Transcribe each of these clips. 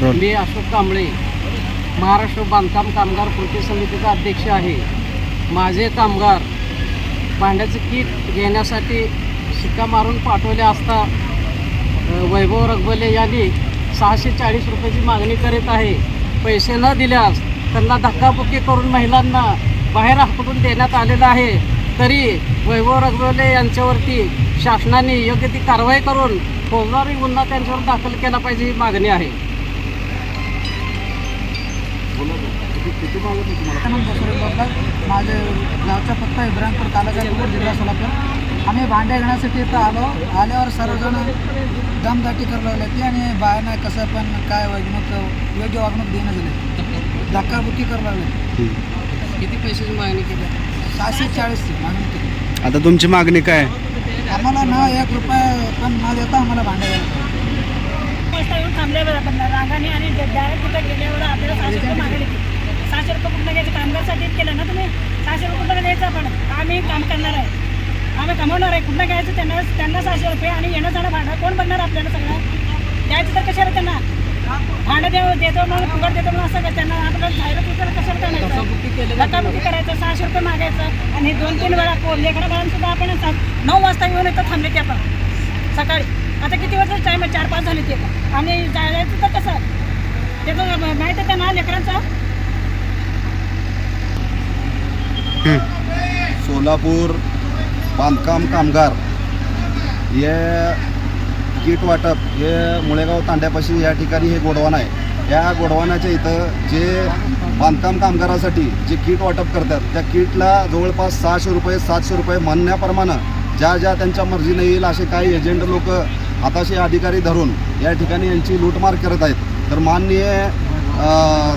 Role मी अशोक कांबळे महाराष्ट्र बांधकाम कामगार कृती समितीचा अध्यक्ष आहे. माझे कामगार भांड्याचं किट घेण्यासाठी शिक्का मारून पाठवले असता वैभव रगबले यांनी सहाशे चाळीस रुपयाची मागणी करीत आहे. पैसे न दिल्यास त्यांना धक्काबुक्की करून महिलांना बाहेर हाकलून देण्यात आलेलं आहे. तरी वैभव रगबले यांच्यावरती शासनाने योग्य ती कारवाई करून फौजदारी गुन्हा त्यांच्यावर दाखल केला पाहिजे ही मागणी आहे. बोलतात माझे गावचा पत्ता इब्राहिमपूर तालुका कोकण जिल्हा सोलापूर. आम्ही भांडे घेण्यासाठी इथं आलो. आल्यावर सर्वजण दमदाटी करू लागले. ते आणि बायांना कसं पण काय वागणूक योग्य वागणूक देणं झाले. धक्काबुक्की करू लागले. किती पैशाची मागणी केली? सहाशे चाळीसची मागणी केली. आता तुमची मागणी काय? आम्हाला ना एक रुपये पण न देता आम्हाला भांडे घ्यायला वाजता येऊन थांबल्यावर आपण रांगाने आणि डायरेक्ट तिथं गेल्यावर आपल्याला सहाशे रुपये मागायला लागले. सहाशे रुपये कुठलं घ्यायचं? कामगारसाठीच केलं ना तुम्ही? सहाशे रुपये कुठलं द्यायचं आपण? आम्ही काम करणार आहे. आम्ही कमवणार आहे. कुठलं घ्यायचं? त्यांना त्यांना सहाशे रुपये आणि येणं जाणं भाडं. कोण बघणार आपल्याला सगळं? द्यायचं तर कशाला त्यांना? भाडं देऊ देतो म्हणून फुकट देतो म्हणून असं का त्यांना? आपल्याला जाहिरात विचार कशाला करायचं धक्काबुक्की करायचं सहाशे रुपये मागायचं आणि दोन तीन वेळा को लेकरं बाळांसुद्धा आपण नऊ वाजता येऊन इथं थांबले ते आपण. सकाळी. आता किती वाजता टाईम आहे? चार पाच झाले ते. आणि जायचं तर कसं? त्याचं माहीत आहे त्यांना लेकरांचा? सोलापूर बांधकाम कामगार. हे किट वाटप हे मुळेगाव तांड्यापाशी या ठिकाणी हे गोडवान आहे. या गोडवानाच्या इथं जे बांधकाम कामगारासाठी जे किट वाटप करतात त्या किटला जवळपास सहाशे रुपये सातशे रुपये म्हणण्याप्रमाणे ज्या ज्या त्यांच्या मर्जीने येईल असे काही एजंट लोक हाताशी अधिकारी धरून या ठिकाणी यांची लूटमार करत आहेत. तर माननीय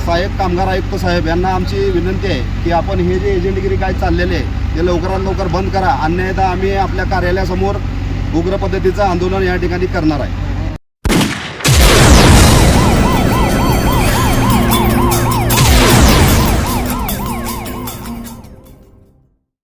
साहेब कामगार आयुक्त साहेब यांना आमची विनंती आहे की आपण हे जे एजंटगिरी काय चाललेले आहे ते लवकरात लवकर बंद करा. अन्यथा आम्ही आपल्या कार्यालयासमोर उग्र पद्धतीचं आंदोलन या ठिकाणी करणार आहे.